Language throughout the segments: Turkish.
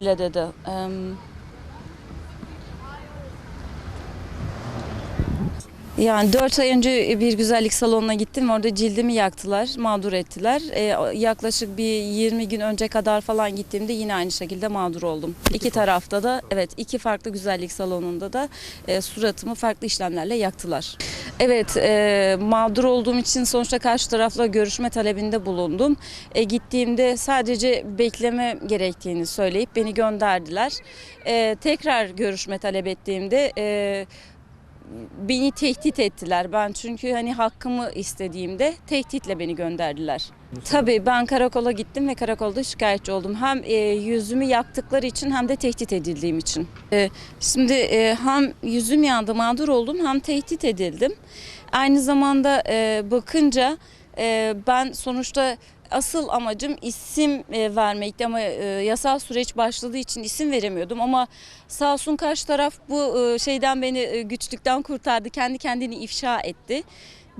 لا لا لا Yani 4 ay önce bir güzellik salonuna gittim. Orada cildimi yaktılar, mağdur ettiler. Ee, yaklaşık bir 20 gün önce kadar falan gittiğimde yine aynı şekilde mağdur oldum. İki tarafta da evet iki farklı güzellik salonunda da e, suratımı farklı işlemlerle yaktılar. Evet e, mağdur olduğum için sonuçta karşı tarafla görüşme talebinde bulundum. E, gittiğimde sadece bekleme gerektiğini söyleyip beni gönderdiler. E, tekrar görüşme talep ettiğimde e, beni tehdit ettiler. Ben çünkü hani hakkımı istediğimde tehditle beni gönderdiler. Tabii ben karakola gittim ve karakolda şikayetçi oldum. Hem e, yüzümü yaktıkları için hem de tehdit edildiğim için. E, şimdi e, hem yüzüm yandı mağdur oldum hem tehdit edildim. Aynı zamanda e, bakınca e, ben sonuçta asıl amacım isim e, vermekti ama e, yasal süreç başladığı için isim veremiyordum ama sağ olsun karşı taraf bu e, şeyden beni güçlükten kurtardı. Kendi kendini ifşa etti.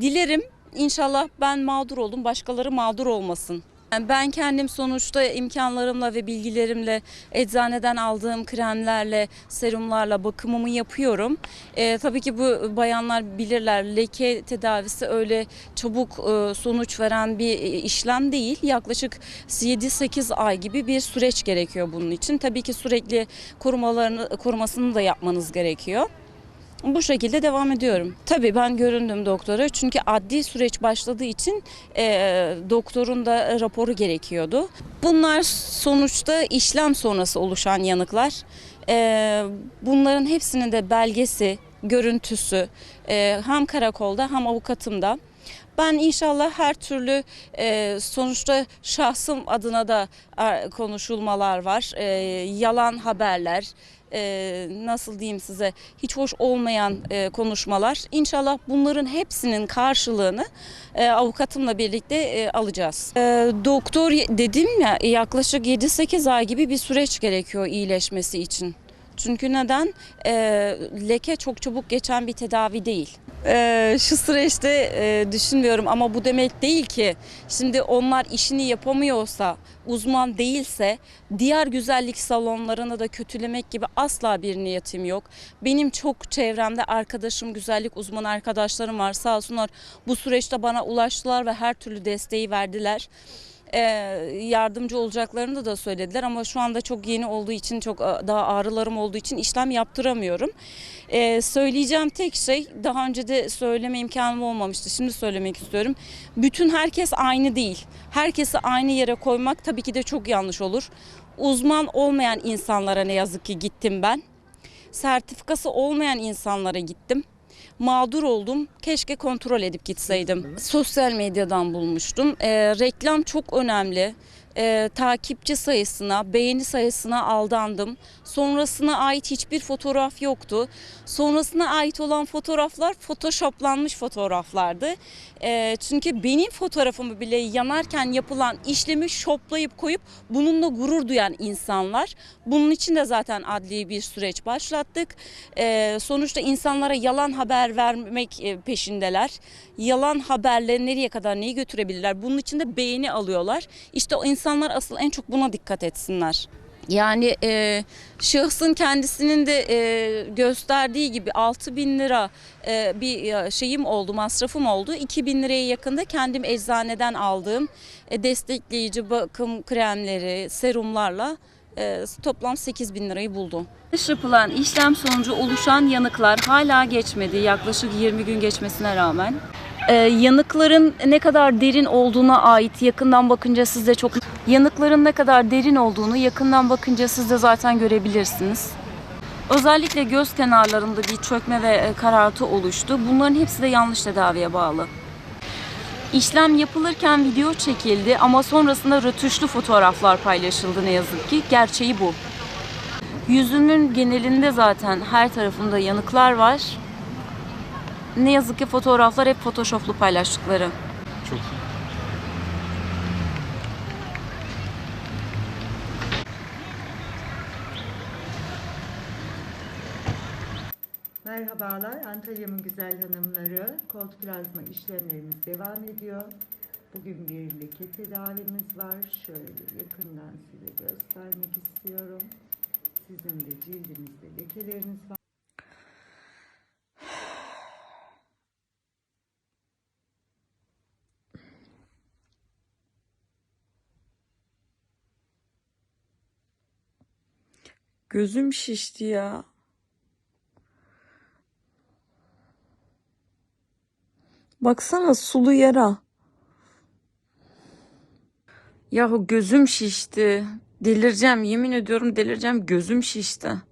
Dilerim inşallah ben mağdur oldum, başkaları mağdur olmasın. Ben kendim sonuçta imkanlarımla ve bilgilerimle eczaneden aldığım kremlerle, serumlarla bakımımı yapıyorum. Ee, tabii ki bu bayanlar bilirler leke tedavisi öyle çabuk e, sonuç veren bir e, işlem değil. Yaklaşık 7-8 ay gibi bir süreç gerekiyor bunun için. Tabii ki sürekli korumalarını korumasını da yapmanız gerekiyor. Bu şekilde devam ediyorum. Tabii ben göründüm doktora çünkü adli süreç başladığı için e, doktorun da raporu gerekiyordu. Bunlar sonuçta işlem sonrası oluşan yanıklar. E, bunların hepsinin de belgesi, görüntüsü e, hem karakolda hem avukatımda. Ben inşallah her türlü e, sonuçta şahsım adına da e, konuşulmalar var. E, yalan haberler, e, nasıl diyeyim size hiç hoş olmayan e, konuşmalar. İnşallah bunların hepsinin karşılığını e, avukatımla birlikte e, alacağız. E, doktor dedim ya yaklaşık 7-8 ay gibi bir süreç gerekiyor iyileşmesi için. Çünkü neden? E, leke çok çabuk geçen bir tedavi değil. E, şu süreçte e, düşünmüyorum ama bu demek değil ki şimdi onlar işini yapamıyorsa, uzman değilse diğer güzellik salonlarını da kötülemek gibi asla bir niyetim yok. Benim çok çevremde arkadaşım, güzellik uzmanı arkadaşlarım var sağ olsunlar bu süreçte bana ulaştılar ve her türlü desteği verdiler e, yardımcı olacaklarını da söylediler ama şu anda çok yeni olduğu için çok daha ağrılarım olduğu için işlem yaptıramıyorum. E, söyleyeceğim tek şey daha önce de söyleme imkanım olmamıştı. Şimdi söylemek istiyorum. Bütün herkes aynı değil. Herkesi aynı yere koymak tabii ki de çok yanlış olur. Uzman olmayan insanlara ne yazık ki gittim ben. Sertifikası olmayan insanlara gittim mağdur oldum. Keşke kontrol edip gitseydim. Sosyal medyadan bulmuştum. Ee, reklam çok önemli. Ee, takipçi sayısına, beğeni sayısına aldandım. Sonrasına ait hiçbir fotoğraf yoktu. Sonrasına ait olan fotoğraflar photoshoplanmış fotoğraflardı. Ee, çünkü benim fotoğrafımı bile yanarken yapılan işlemi shoplayıp koyup bununla gurur duyan insanlar. Bunun için de zaten adli bir süreç başlattık. Ee, sonuçta insanlara yalan haber vermek e, peşindeler. Yalan haberle nereye kadar neyi götürebilirler? Bunun için de beğeni alıyorlar. İşte o insanlar asıl en çok buna dikkat etsinler. Yani e, şahsın kendisinin de e, gösterdiği gibi 6 bin lira e, bir e, şeyim oldu, masrafım oldu. 2 bin liraya yakında kendim eczaneden aldığım e, destekleyici bakım kremleri, serumlarla e, toplam 8 bin lirayı buldu. Yapılan işlem sonucu oluşan yanıklar hala geçmedi yaklaşık 20 gün geçmesine rağmen. Ee, yanıkların ne kadar derin olduğuna ait yakından bakınca siz de çok yanıkların ne kadar derin olduğunu yakından bakınca siz de zaten görebilirsiniz. Özellikle göz kenarlarında bir çökme ve e, karartı oluştu. Bunların hepsi de yanlış tedaviye bağlı. İşlem yapılırken video çekildi ama sonrasında rötuşlu fotoğraflar paylaşıldı ne yazık ki. Gerçeği bu. Yüzümün genelinde zaten her tarafında yanıklar var. Ne yazık ki fotoğraflar hep photoshoplu paylaştıkları. Çok Merhabalar, Antalya'mın güzel hanımları. Kolt plazma işlemlerimiz devam ediyor. Bugün bir leke tedavimiz var. Şöyle yakından size göstermek istiyorum. Sizin de cildinizde lekeleriniz var. Gözüm şişti ya. Baksana sulu yara. Yahu gözüm şişti. Delireceğim yemin ediyorum delireceğim gözüm şişti.